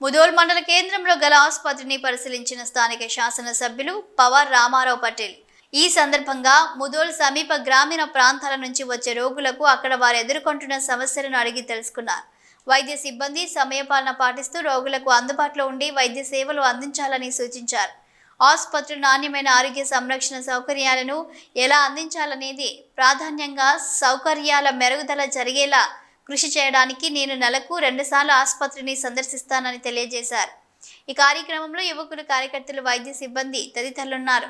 ముదోల్ మండల కేంద్రంలో గల ఆసుపత్రిని పరిశీలించిన స్థానిక శాసనసభ్యులు పవార్ రామారావు పటేల్. ఈ సందర్భంగా ముదోల్ సమీప గ్రామీణ ప్రాంతాల నుంచి వచ్చే రోగులకు అక్కడ వారు ఎదుర్కొంటున్న సమస్యలను అడిగి తెలుసుకున్నారు. వైద్య సిబ్బంది సమయపాలన పాటిస్తూ రోగులకు అందుబాటులో ఉండి వైద్య సేవలు అందించాలని సూచించారు. ఆసుపత్రి నాణ్యమైన ఆరోగ్య సంరక్షణ సౌకర్యాలను ఎలా అందించాలనేది ప్రాధాన్యంగా సౌకర్యాల మెరుగుదల జరిగేలా కృషి చేయడానికి నేను నెలకు రెండుసార్లు ఆసుపత్రిని సందర్శిస్తానని తెలియజేశారు. ఈ కార్యక్రమంలో యువకులు కార్యకర్తలు వైద్య సిబ్బంది తదితరులున్నారు.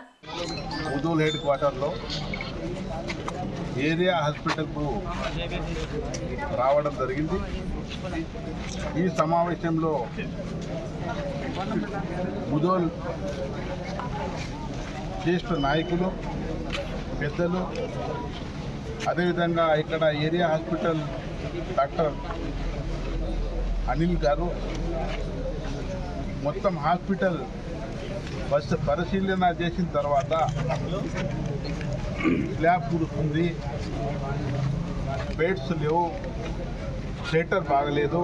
ఏరియా హాస్పిటల్కు రావడం జరిగింది. ఈ సమావేశంలో ముదోల్ జ్యేష్ఠ నాయకులు పెద్దలు అదేవిధంగా ఇక్కడ ఏరియా హాస్పిటల్ డాక్టర్ అనిల్ గారు మొత్తం హాస్పిటల్ బస్ పరిశీలన చేసిన తర్వాత స్లాబ్ కుడుతుంది బెడ్స్ లేవు. షెల్టర్ బాగలేదు.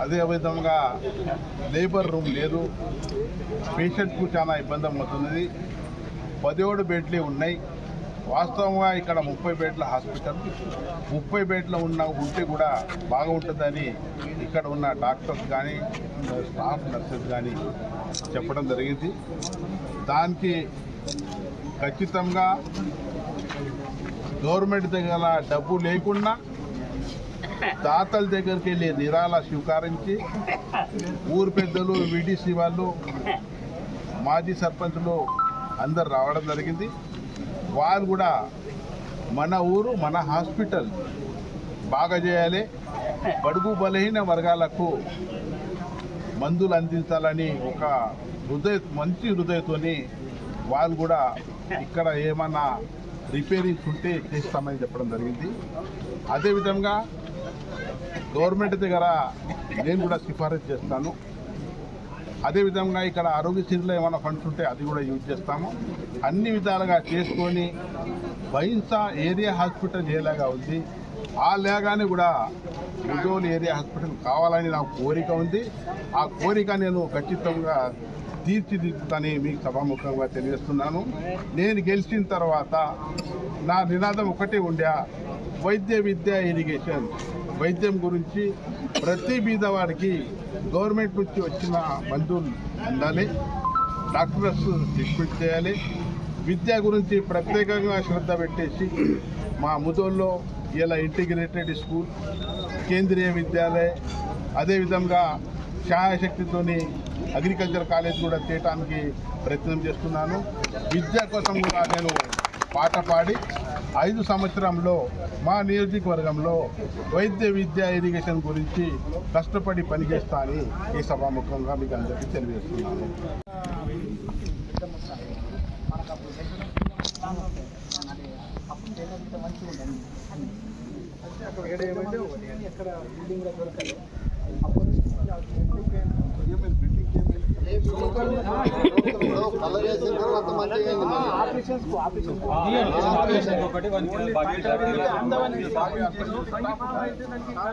అదే విధంగా లేబర్ రూమ్ లేదు. పేషెంట్కు చాలా ఇబ్బంది అవుతున్నది. పదిహేడు బెడ్లే ఉన్నాయి. వాస్తవంగా ఇక్కడ ముప్పై బెడ్ల హాస్పిటల్ ముప్పై బెడ్ల ఉన్న ఉంటే కూడా బాగుంటుందని ఇక్కడ ఉన్న డాక్టర్స్ కానీ స్టాఫ్ నర్సెస్ కానీ చెప్పడం జరిగింది. దానికి ఖచ్చితంగా గవర్నమెంట్ దగ్గర డబ్బు లేకుండా దాతల దగ్గరికి వెళ్ళి నిరాళ స్వీకరించి ఊరు పెద్దలు విడిసి వాళ్ళు మాజీ సర్పంచ్లు అందరు రావడం జరిగింది. వాళ్ళు కూడా మన ఊరు మన హాస్పిటల్ బాగా చేయాలి. బడుగు బలహీన వర్గాలకు మందులు అందించాలని ఒక హృదయ మంచి హృదయతోని వాళ్ళు కూడా ఇక్కడ ఏమన్నా రిపేరింగ్స్ ఉంటే చేస్తామని చెప్పడం జరిగింది. అదేవిధంగా గవర్నమెంట్ దగ్గర నేను కూడా సిఫారసు చేస్తాను. అదేవిధంగా ఇక్కడ ఆరోగ్యశ్రీలో ఏమైనా ఫండ్స్ ఉంటే అది కూడా యూజ్ చేస్తాము. అన్ని విధాలుగా చేసుకొని బహింసా ఏరియా హాస్పిటల్ ఏలాగా ఉంది ఆ లేగానే కూడా ముజోల్ ఏరియా హాస్పిటల్ కావాలని నాకు కోరిక ఉంది. ఆ కోరిక నేను ఖచ్చితంగా తీర్చిదిద్దుతని మీకు సభాముఖంగా తెలియజేస్తున్నాను. నేను గెలిచిన తర్వాత నా నినాదం ఒకటే ఉండే వైద్య విద్య ఇరిగేషన్. వైద్యం గురించి ప్రతి బీదవాడికి గవర్నమెంట్ నుంచి వచ్చిన మందులు అందాలి డాక్టర్స్ ట్రీట్మెంట్ చేయాలి. విద్య గురించి ప్రత్యేకంగా శ్రద్ధ పెట్టేసి మా ముదోల్లో ఇలా ఇంటిగ్రేటెడ్ స్కూల్ కేంద్రీయ విద్యాలయ అదేవిధంగా ఛాయాశక్తితోని అగ్రికల్చర్ కాలేజ్ కూడా చేయడానికి ప్రయత్నం చేస్తున్నాను. విద్య కోసం కూడా నేను పాట పాడి ఐదు సంవత్సరంలో మా నియోజకవర్గంలో వైద్య విద్య ఇరిగేషన్ గురించి కష్టపడి పనిచేస్తా అని ఈ సభాముఖంగా మీకు అందరికీ తెలియజేస్తున్నాను. ఎక్కడ బిల్డింగ్ దొరకలేదు ఒకటి